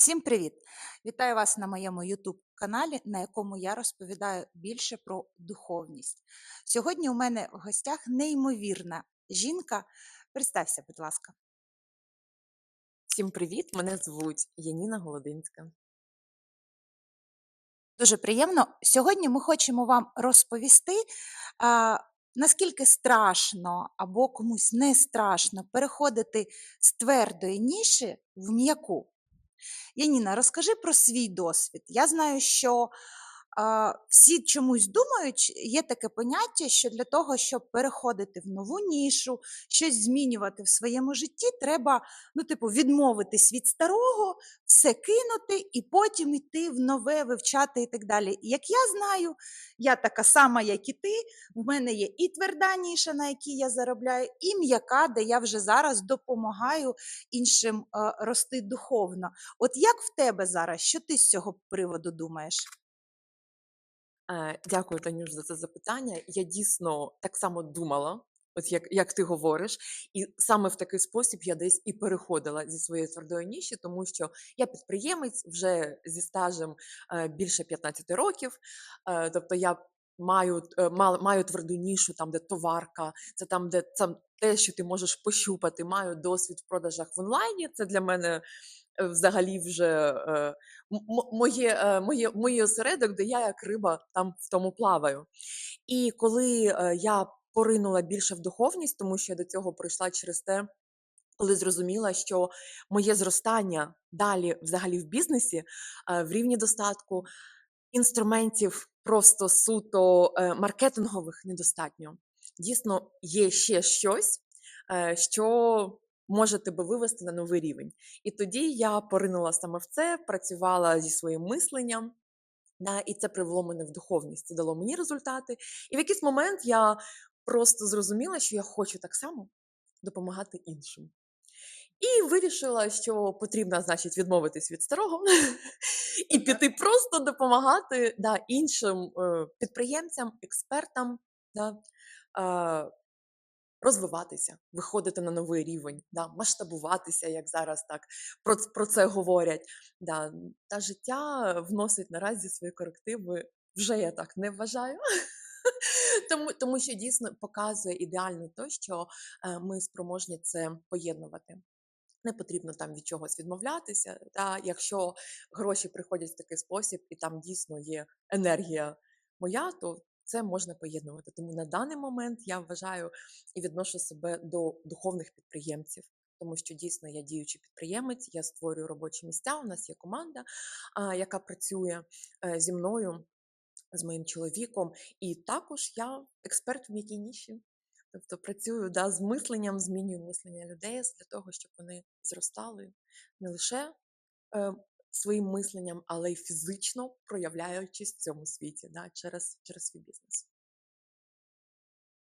Всім привіт! Вітаю вас на моєму YouTube каналі, на якому я розповідаю більше про духовність. Сьогодні у мене в гостях неймовірна жінка. Представся, будь ласка. Всім привіт! Мене звуть Яніна Голодинська. Дуже приємно. Сьогодні ми хочемо вам розповісти, наскільки страшно або комусь не страшно переходити з твердої ніші в м'яку. Яніна, розкажи про свій досвід. Я знаю, що всі чомусь думають, є таке поняття, що для того, щоб переходити в нову нішу, щось змінювати в своєму житті, треба, ну, типу, відмовитись від старого, все кинути і потім йти в нове, вивчати і так далі. І Як я знаю, я така сама, як і ти. В мене є і тверда ніша, на якій я заробляю, і м'яка, де я вже зараз допомагаю іншим е, рости духовно. От як в тебе зараз? Що ти з цього приводу думаєш? Е, Дякую, Танюш, за це запитання. Я дійсно так само думала, от як, як ти говориш, і саме в такий спосіб я десь і переходила зі своєї твердої ніші, тому що я підприємець вже зі стажем е, більше 15 років. Е, Тобто я маю, маю тверду нішу, там, де товарка, це там, де там те, що ти можеш пощупати, маю досвід в продажах в онлайні. Це для мене взагалі вже е, моє, е, моє, моє осередок, де я як риба там в тому плаваю. І коли е, я поринула більше в духовність, тому що я до цього прийшла через те, коли зрозуміла, що моє зростання далі, взагалі в бізнесі, е, в рівні достатку інструментів просто суто е, маркетингових недостатньо. Дійсно, є ще щось, е, що може тебе вивести на новий рівень. І тоді я поринула саме в це, працювала зі своїм мисленням. Да, і це привело мене в духовність, це дало мені результати. І в якийсь момент я просто зрозуміла, що я хочу так само допомагати іншим. І вирішила, що потрібно, значить, відмовитись від старого і піти просто допомагати да, іншим е, підприємцям, експертам да, е, розвиватися, виходити на новий рівень, да, масштабуватися, як зараз так про, про це говорять. Да. Та життя вносить наразі свої корективи. Вже я так не вважаю. Тому, тому що дійсно показує ідеально те, що е, ми спроможні це поєднувати. Не потрібно там від чогось відмовлятися. Та якщо гроші приходять в такий спосіб, і там дійсно є енергія моя, то це можна поєднувати. Тому на даний момент я вважаю і відношу себе до духовних підприємців. Тому що дійсно я діючий підприємець, я створюю робочі місця. У нас є команда, яка працює е, зі мною, з моїм чоловіком, і також я експерт в м'якій ніші. Тобто працюю да, з мисленням, змінюю мислення людей для того, щоб вони зростали не лише е, своїм мисленням, але й фізично проявляючись в цьому світі да, через, через свій бізнес.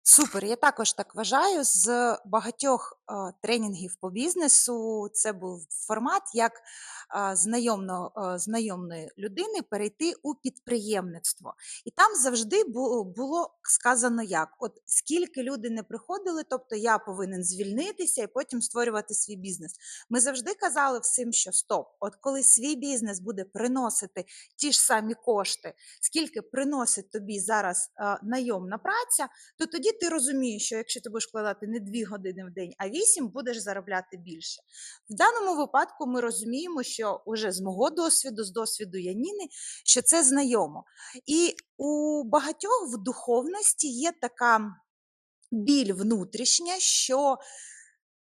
Супер, я також так вважаю. З багатьох е, тренінгів по бізнесу це був формат, як е, знайомно, е, знайомної людини перейти у підприємництво. І там завжди бу- було сказано як: от скільки люди не приходили, тобто я повинен звільнитися і потім створювати свій бізнес. Ми завжди казали всім, що стоп, от коли свій бізнес буде приносити ті ж самі кошти, скільки приносить тобі зараз е, найомна праця то тоді ти розумієш, що якщо ти будеш вкладати не 2 години в день, а 8, будеш заробляти більше. В даному випадку ми розуміємо, що вже з мого досвіду, з досвіду Яніни, що це знайомо. І у багатьох в духовності є така біль внутрішня, що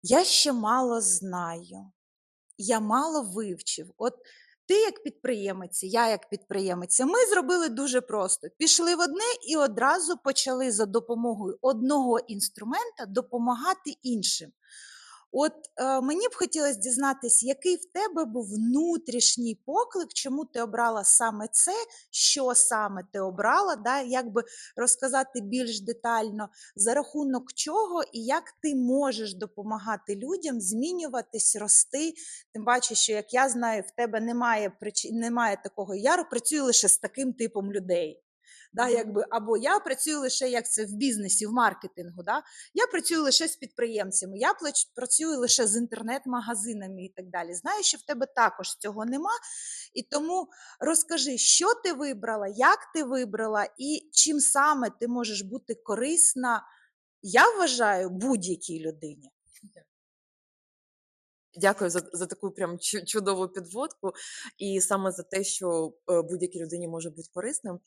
я ще мало знаю, я мало вивчив. От ти як підприємець, я як підприємиця, ми зробили дуже просто. Пішли в одне і одразу почали за допомогою одного інструмента допомагати іншим. От е, мені б хотілося дізнатися, який в тебе був внутрішній поклик, чому ти обрала саме це, що саме ти обрала, да, як би розказати більш детально, за рахунок чого і як ти можеш допомагати людям змінюватись, рости. Тим паче, що як я знаю, в тебе немає причин, немає такого яру, працюю лише з таким типом людей. Да, якби, або я працюю лише як це в бізнесі, в маркетингу. Да? Я працюю лише з підприємцями, я працюю лише з інтернет-магазинами і так далі. Знаю, що в тебе також цього нема. І тому розкажи, що ти вибрала, як ти вибрала, і чим саме ти можеш бути корисна, я вважаю, будь-якій людині. Дякую за, за таку прям чудову підводку, і саме за те, що е, будь-якій людині може бути корисним.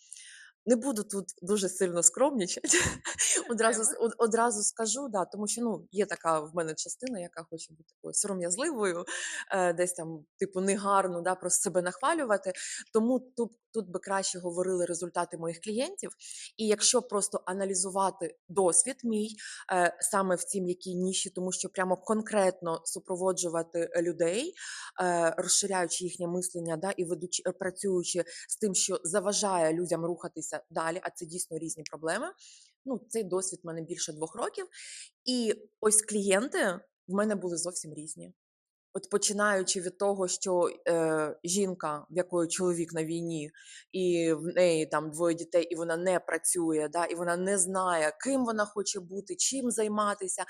Не буду тут дуже сильно скромнічати. одразу, одразу скажу, да, тому що ну, є така в мене частина, яка хоче бути такою сором'язливою, е, десь там, типу, негарно да, про себе нахвалювати. Тому тут, тут би краще говорили результати моїх клієнтів. І якщо просто аналізувати досвід мій е, саме в цій м'якій ніші, тому що прямо конкретно супроводжувати людей, е, розширяючи їхнє мислення, да, і ведучи, працюючи з тим, що заважає людям рухатися далі, а це дійсно різні проблеми. Ну, цей досвід в мене більше двох років. І ось клієнти в мене були зовсім різні. От починаючи від того, що е, жінка, в якої чоловік на війні, і в неї там двоє дітей, і вона не працює, да, і вона не знає, ким вона хоче бути, чим займатися.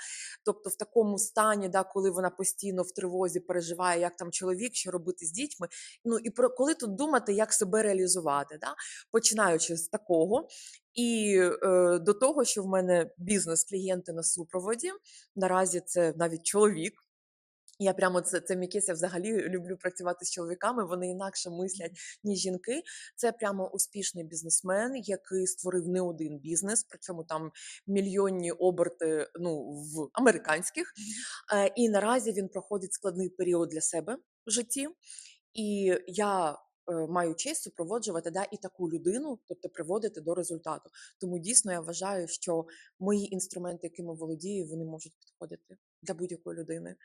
Тобто в такому стані, да, коли вона постійно в тривозі переживає, як там чоловік, що робити з дітьми. Ну і про коли тут думати, як себе реалізувати, да? починаючи з такого. І е, до того, що в мене бізнес-клієнти на супроводі. Наразі це навіть чоловік. Я прямо це, це м'якесь, я взагалі люблю працювати з чоловіками. Вони інакше мислять, ніж жінки. Це прямо успішний бізнесмен, який створив не один бізнес, причому там мільйонні оберти ну, в американських. Е, І наразі він проходить складний період для себе в житті. І я маю честь супроводжувати да, і таку людину, тобто приводити до результату. Тому дійсно я вважаю, що мої інструменти, якими володію, вони можуть підходити для будь-якої людини.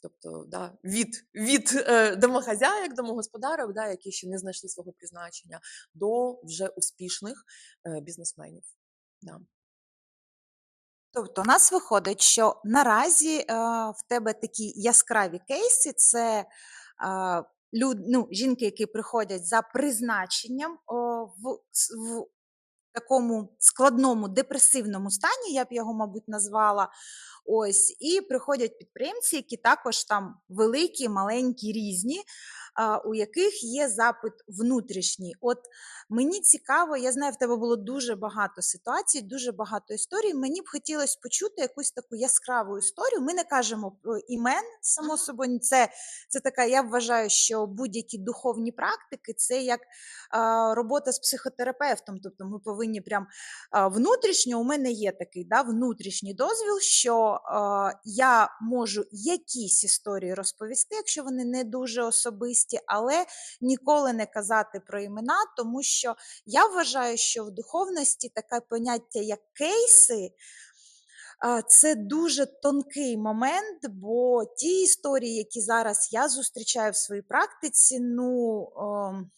Тобто, да, від, від е, домогазяїк, домогосподарок, да, які ще не знайшли свого призначення, до вже успішних е, бізнесменів. Да. Тобто, у нас виходить, що наразі е, в тебе такі яскраві кейси це е, люд, ну, жінки, які приходять за призначенням о, в, в такому складному депресивному стані, я б його, мабуть, назвала. Ось, і приходять підприємці, які також там великі, маленькі, різні, у яких є запит внутрішній. От мені цікаво, я знаю, в тебе було дуже багато ситуацій, дуже багато історій. Мені б хотілося почути якусь таку яскраву історію. Ми не кажемо про імен, само собою. Це, це така, я вважаю, що будь-які духовні практики це як а, робота з психотерапевтом. Тобто ми повинні прям внутрішньо, у мене є такий да, внутрішній дозвіл, що я можу якісь історії розповісти, якщо вони не дуже особисті, але ніколи не казати про імена, тому що я вважаю, що в духовності таке поняття, як кейси. Це дуже тонкий момент, бо ті історії, які зараз я зустрічаю в своїй практиці, ну ем,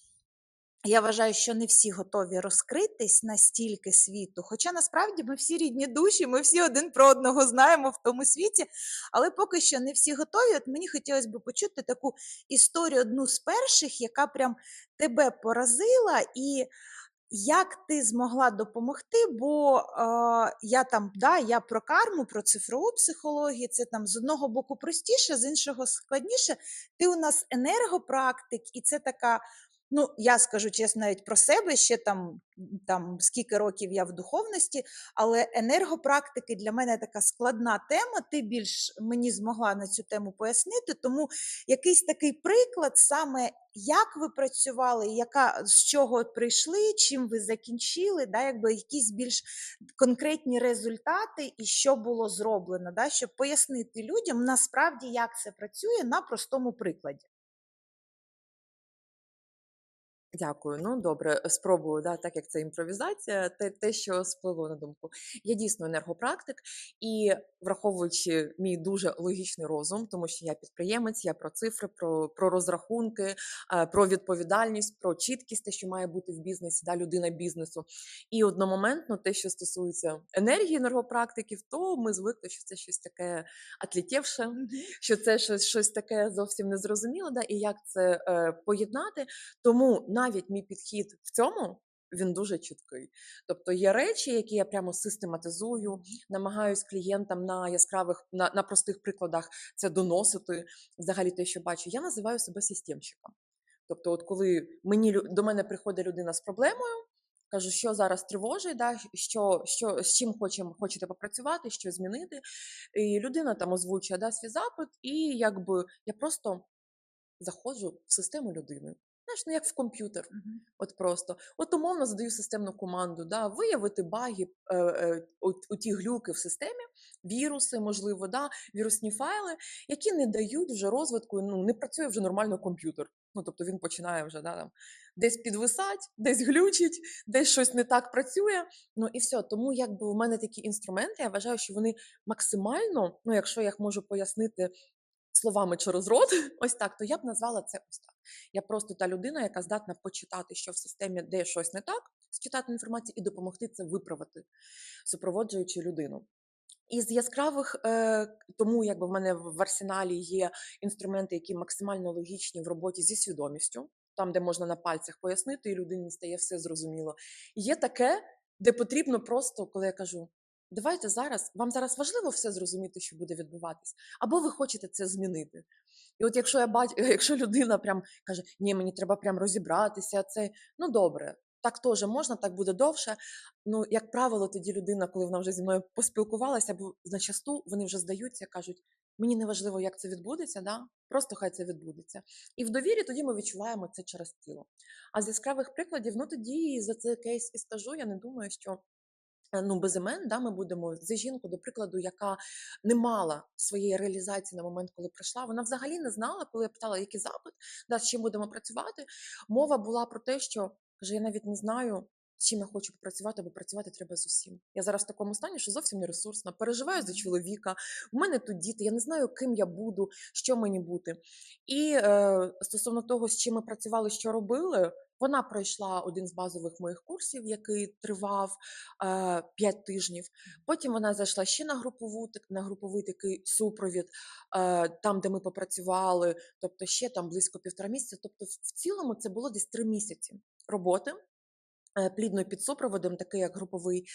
я вважаю, що не всі готові розкритись настільки світу. Хоча насправді ми всі рідні душі, ми всі один про одного знаємо в тому світі, але поки що не всі готові. От мені хотілося б почути таку історію, одну з перших, яка прям тебе поразила, і як ти змогла допомогти? Бо е, я там, да, я про карму, про цифрову психологію, це там з одного боку простіше, з іншого складніше. Ти у нас енергопрактик, і це така. Ну, я скажу чесно, навіть про себе ще там, там скільки років я в духовності, але енергопрактики для мене така складна тема. Ти більш мені змогла на цю тему пояснити. Тому якийсь такий приклад, саме як ви працювали, яка з чого прийшли, чим ви закінчили, да, якби якісь більш конкретні результати і що було зроблено, да, щоб пояснити людям насправді, як це працює на простому прикладі. Дякую. Ну добре, спробую, да, так як це імпровізація, те, те, що спливло на думку. Я дійсно енергопрактик, і враховуючи мій дуже логічний розум, тому що я підприємець, я про цифри, про, про розрахунки, е, про відповідальність, про чіткість, те, що має бути в бізнесі, да, людина бізнесу. І одномоментно те, що стосується енергії енергопрактиків, то ми звикли, що це щось таке атлітєвше, що це щось, щось таке зовсім незрозуміле, да, і як це е, поєднати. Тому навіть мій підхід в цьому він дуже чіткий. Тобто є речі, які я прямо систематизую, намагаюсь клієнтам на яскравих, на, на простих прикладах це доносити. Взагалі, те, що бачу, я називаю себе системщиком. Тобто, от коли мені до мене приходить людина з проблемою, кажу, що зараз тривожить, да, що, що, з чим хочемо, хочете попрацювати, що змінити. І людина там озвучує да, свій запит, і якби я просто заходжу в систему людини. Знаєш, ну як в комп'ютер. Мгм. От просто. От умовно задаю системну команду, да, виявити баги, е, е, от, оті глюки в системі, віруси, можливо, да, вірусні файли, які не дають вже розвитку, ну, не працює вже нормально комп'ютер. Ну, тобто він починає вже да, там, десь підвисать, десь глючить, десь щось не так працює. Ну і все. Тому якби у мене такі інструменти, я вважаю, що вони максимально, ну, якщо я їх можу пояснити словами через рот, ось так, то я б назвала це ось так. Я просто та людина, яка здатна почитати, що в системі де щось не так, считати інформацію і допомогти це виправити, супроводжуючи людину. Із яскравих, е, тому якби в мене в арсеналі є інструменти, які максимально логічні в роботі зі свідомістю, там, де можна на пальцях пояснити, і людині стає все зрозуміло. Є таке, де потрібно просто, коли я кажу: давайте зараз, вам зараз важливо все зрозуміти, що буде відбуватись, або ви хочете це змінити. І от якщо я бачу, якщо людина прям каже, ні, мені треба прям розібратися, це ну добре. Так теж можна, так буде довше. Ну, як правило, тоді людина, коли вона вже зі мною поспілкувалася, бо зачасту вони вже здаються, кажуть, мені не важливо, як це відбудеться, да? просто хай це відбудеться. І в довірі тоді ми відчуваємо це через тіло. А з яскравих прикладів, ну тоді за цей кейс і скажу, я не думаю, що ну, без імен да, ми будемо за жінку, до прикладу, яка не мала своєї реалізації на момент, коли прийшла. Вона взагалі не знала, коли я питала, який запит, да, з чим будемо працювати. Мова була про те, що каже, я навіть не знаю, з чим я хочу попрацювати, бо працювати треба з усім. Я зараз в такому стані, що зовсім не ресурсна, переживаю за чоловіка. У мене тут діти, я не знаю, ким я буду, що мені бути. І е, стосовно того, з чим ми працювали, що робили. Вона пройшла один з базових моїх курсів, який тривав е, 5 тижнів. Потім вона зайшла ще на групову на груповий такий супровід, е, там, де ми попрацювали, тобто ще там близько півтора місяця. Тобто, в в цілому це було десь три місяці роботи плідно під супроводом, такий як груповий.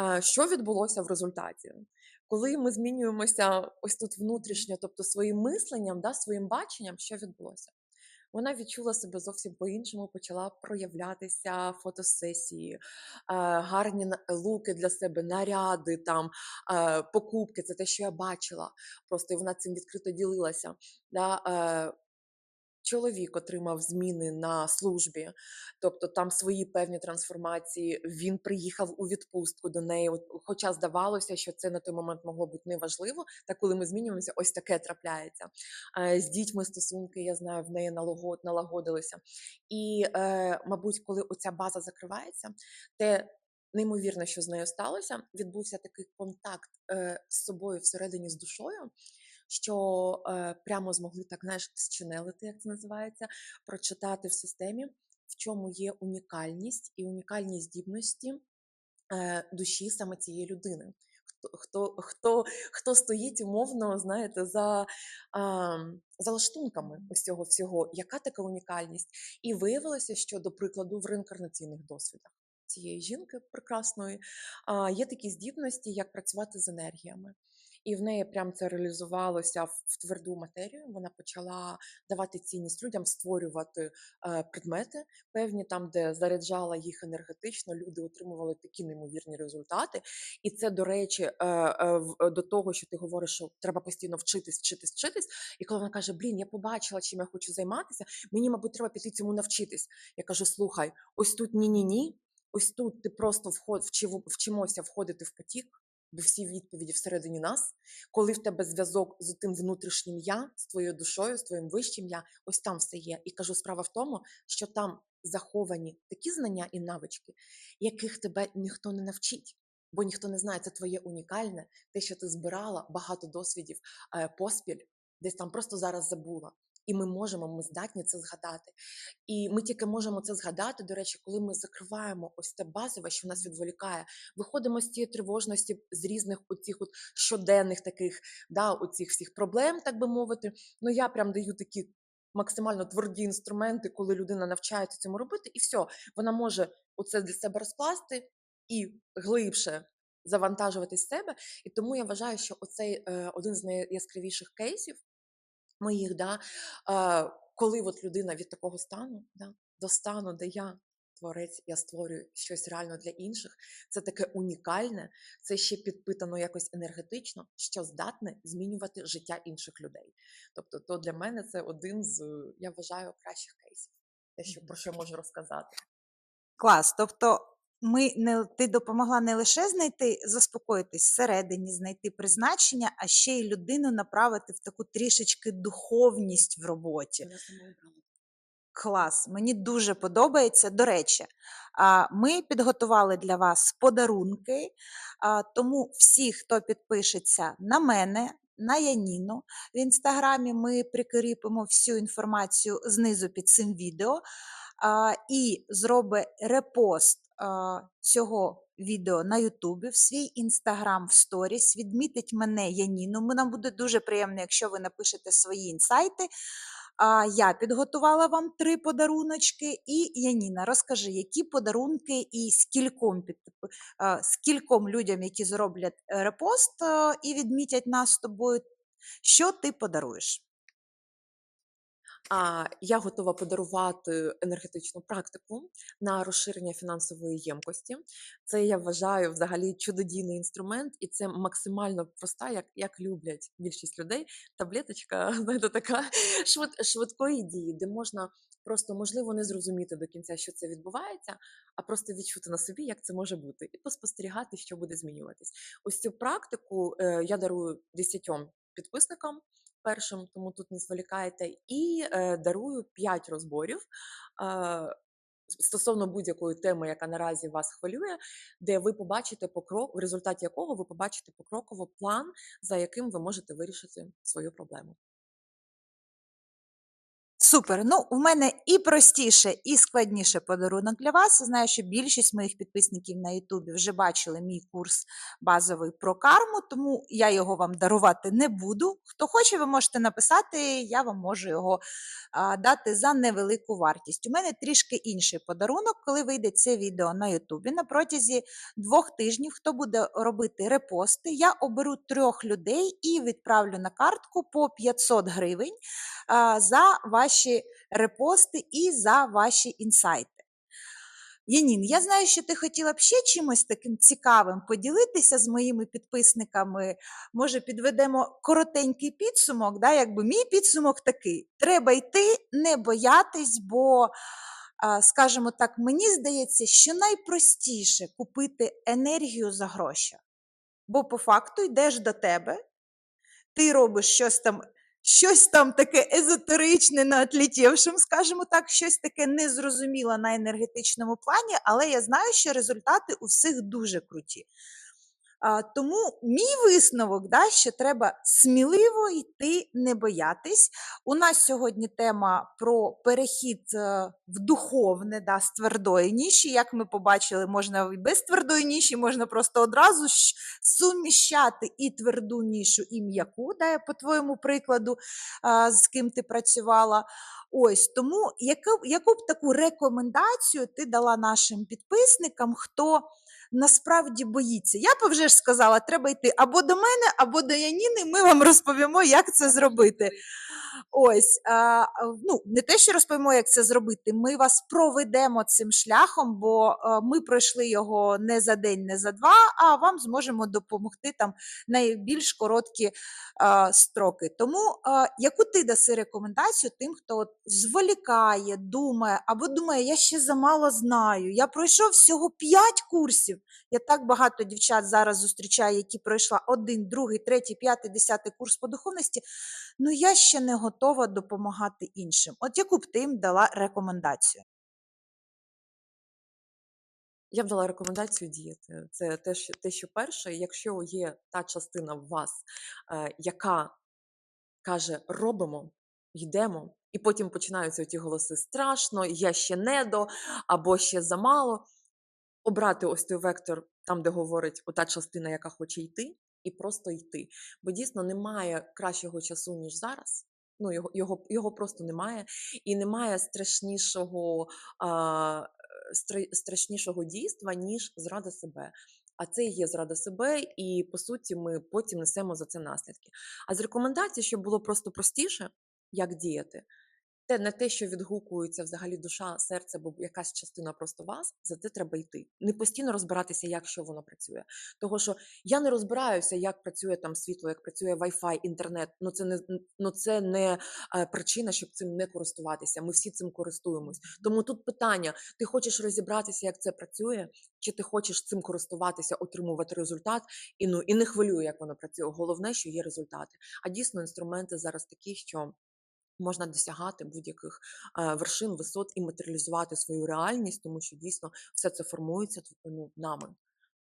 Е, Що відбулося в результаті? Коли ми змінюємося ось тут внутрішньо, тобто своїм мисленням, да, своїм баченням, що відбулося? Вона відчула себе зовсім по-іншому, почала проявлятися фотосесії, е, гарні луки для себе, наряди, там, е, покупки. Це те, що я бачила. Просто і вона цим відкрито ділилася. Да? Чоловік отримав зміни на службі, тобто там свої певні трансформації. Він приїхав у відпустку до неї. Хоча здавалося, що це на той момент могло бути неважливо. Та коли ми змінюємося, ось таке трапляється. Е, З дітьми стосунки, я знаю, в неї налагодилися. І, е, мабуть, коли оця база закривається, те неймовірно, що з нею сталося, відбувся такий контакт е, з собою всередині з душою що е, прямо змогли так знаєш, зчинелити, як це називається, прочитати в системі, в чому є унікальність і унікальні здібності е, душі саме цієї людини. Хто, хто, хто, стоїть умовно, знаєте, за, а, за лаштунками ось всього, яка така унікальність? І виявилося, що, до прикладу, в реінкарнаційних досвідах цієї жінки прекрасної а, є такі здібності, як працювати з енергіями. І в неї прям це реалізувалося в, тверду матерію. Вона почала давати цінність людям, створювати е, предмети, певні там, де заряджала їх енергетично, люди отримували такі неймовірні результати. І це, до речі, е, е, до того, що ти говориш, що треба постійно вчитись, вчитись, вчитись. І коли вона каже: Блін, я побачила, чим я хочу займатися, мені, мабуть, треба піти цьому навчитись. Я кажу: слухай, ось тут ні-ні-ні, ось тут ти просто вход, вчимося входити в потік. Бо всі відповіді всередині нас, коли в тебе зв'язок з тим внутрішнім я, з твоєю душою, з твоїм вищим я, ось там все є. І кажу, справа в тому, що там заховані такі знання і навички, яких тебе ніхто не навчить. Бо ніхто не знає, це твоє унікальне, те, що ти збирала багато досвідів е, поспіль, десь там просто зараз забула. І ми можемо, ми здатні це згадати. І ми тільки можемо це згадати, до речі, коли ми закриваємо ось те базове, що нас відволікає, виходимо з цієї тривожності, з різних оцих от щоденних таких, да, оцих всіх проблем, так би мовити. Ну я прям даю такі максимально тверді інструменти, коли людина навчається цьому робити, і все, вона може оце для себе розкласти і глибше завантажувати себе. І тому я вважаю, що оцей е, один з найяскравіших кейсів моїх, да, коли от людина від такого стану да, до стану, де я творець, я створюю щось реально для інших, це таке унікальне, це ще підпитано якось енергетично, що здатне змінювати життя інших людей. Тобто, то для мене це один з, я вважаю, кращих кейсів, те, що про що можу розказати. Клас. Тобто, ми не ти допомогла не лише знайти, заспокоїтись всередині, знайти призначення, а ще й людину направити в таку трішечки духовність в роботі. Клас, мені дуже подобається. До речі, ми підготували для вас подарунки, тому всі, хто підпишеться на мене, на Яніну в інстаграмі, ми прикріпимо всю інформацію знизу під цим відео і зробить репост цього відео на Ютубі в свій інстаграм в сторіс, відмітить мене Яніну. Нам буде дуже приємно, якщо ви напишете свої інсайти. А я підготувала вам три подаруночки. І Яніна, розкажи, які подарунки і скільком під скільком людям, які зроблять е, репост і відмітять нас з тобою, що ти подаруєш? А я готова подарувати енергетичну практику на розширення фінансової ємкості. Це я вважаю взагалі чудодійний інструмент, і це максимально проста, як, як люблять більшість людей. Таблеточка, знаєте, така швид, швидкої дії, де можна просто можливо не зрозуміти до кінця, що це відбувається, а просто відчути на собі, як це може бути, і поспостерігати, що буде змінюватись. Ось цю практику е, я дарую 10 підписникам першим, тому тут не зволікайте, і е, дарую 5 розборів. Е, Стосовно будь-якої теми, яка наразі вас хвилює, де ви побачите покрок, в результаті якого ви побачите покроково план, за яким ви можете вирішити свою проблему. Супер. Ну, у мене і простіше, і складніше подарунок для вас. Знаю, що більшість моїх підписників на Ютубі вже бачили мій курс базовий про карму, тому я його вам дарувати не буду. Хто хоче, ви можете написати, я вам можу його а, дати за невелику вартість. У мене трішки інший подарунок, коли вийде це відео на Ютубі. На протязі двох тижнів, хто буде робити репости, я оберу трьох людей і відправлю на картку по 500 гривень а, за ваші репости і за ваші інсайти. Янін, я знаю, що ти хотіла б ще чимось таким цікавим поділитися з моїми підписниками. Може, підведемо коротенький підсумок, да? якби мій підсумок такий: треба йти, не боятись, бо, скажімо так, мені здається, що найпростіше купити енергію за гроші. Бо по факту йдеш до тебе, ти робиш щось там щось там таке езотеричне на отлетівшим, скажімо так, щось таке незрозуміле на енергетичному плані, але я знаю, що результати у всіх дуже круті. Тому мій висновок, да, що треба сміливо йти, не боятись. У нас сьогодні тема про перехід е, в духовне да, з твердої ніші. Як ми побачили, можна і без твердої ніші, можна просто одразу суміщати і тверду нішу, і м'яку, да, по твоєму прикладу, з ким ти працювала. Ось тому яку, яку б таку рекомендацію ти дала нашим підписникам, хто насправді боїться. Я б вже ж сказала, треба йти або до мене, або до Яніни. Ми вам розповімо, як це зробити. Ось, а, ну, не те, що розповімо, як це зробити. Ми вас проведемо цим шляхом, бо а, ми пройшли його не за день, не за два, а вам зможемо допомогти там найбільш короткі а, строки. Тому а, яку ти даси рекомендацію тим, хто от зволікає, думає, або думає, я ще замало знаю. Я пройшов всього 5 курсів. Я так багато дівчат зараз зустрічаю, які пройшла один, другий, третій, п'ятий, десятий курс по духовності. Ну я ще не готова допомагати іншим. От яку б ти їм дала рекомендацію? Я б дала рекомендацію діяти. Це те, що, те, що перше, якщо є та частина в вас, е, яка каже, робимо, йдемо, і потім починаються ті голоси страшно, я ще не до, або ще замало. Обрати ось той вектор, там, де говорить ота частина, яка хоче йти, і просто йти. Бо дійсно немає кращого часу, ніж зараз. Ну, його, його, його просто немає. І немає страшнішого, а, страшнішого дійства, ніж зрада себе. А це є зрада себе, і по суті, ми потім несемо за це наслідки. А з рекомендацій, щоб було просто простіше, як діяти, те не те, що відгукується взагалі душа, серце, або якась частина просто вас, за це треба йти. Не постійно розбиратися, як що воно працює. Того що я не розбираюся, як працює там світло, як працює Wi-Fi, інтернет. Ну це не ну це не е, причина, щоб цим не користуватися. Ми всі цим користуємось. Тому тут питання: ти хочеш розібратися, як це працює, чи ти хочеш цим користуватися, отримувати результат, і ну і не хвилює, як воно працює. Головне, що є результати. А дійсно інструменти зараз такі, що можна досягати будь-яких е, вершин, висот і матеріалізувати свою реальність, тому що дійсно все це формується ну, нами.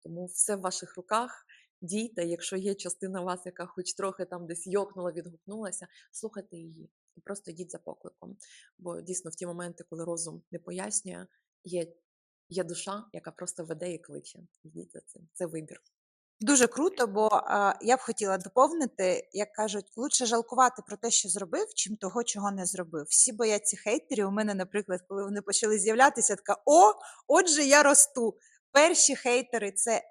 Тому все в ваших руках. Дійте, якщо є частина вас, яка хоч трохи там десь йокнула, відгукнулася, слухайте її і просто йдіть за покликом. Бо дійсно в ті моменти, коли розум не пояснює, є, є душа, яка просто веде і кличе. Йдіть за цим. Це вибір. Дуже круто, бо е, я б хотіла доповнити, як кажуть, лучше жалкувати про те, що зробив, чим того, чого не зробив. Всі бояться хейтерів. У мене, наприклад, коли вони почали з'являтися, така о, отже, я росту. Перші хейтери це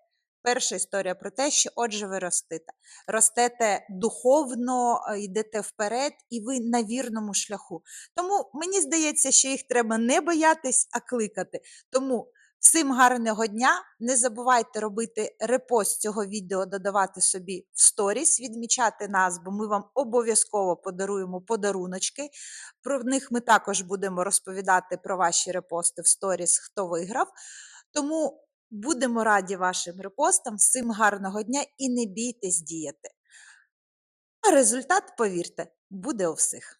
перша історія про те, що отже, ви ростете. Ростете духовно, йдете вперед, і ви на вірному шляху. Тому мені здається, що їх треба не боятись, а кликати. Тому Всім гарного дня! Не забувайте робити репост цього відео, додавати собі в сторіс, відмічати нас, бо ми вам обов'язково подаруємо подаруночки. Про них ми також будемо розповідати про ваші репости в сторіс, хто виграв. Тому будемо раді вашим репостам. Всім гарного дня і не бійтесь діяти. А результат, повірте, буде у всіх.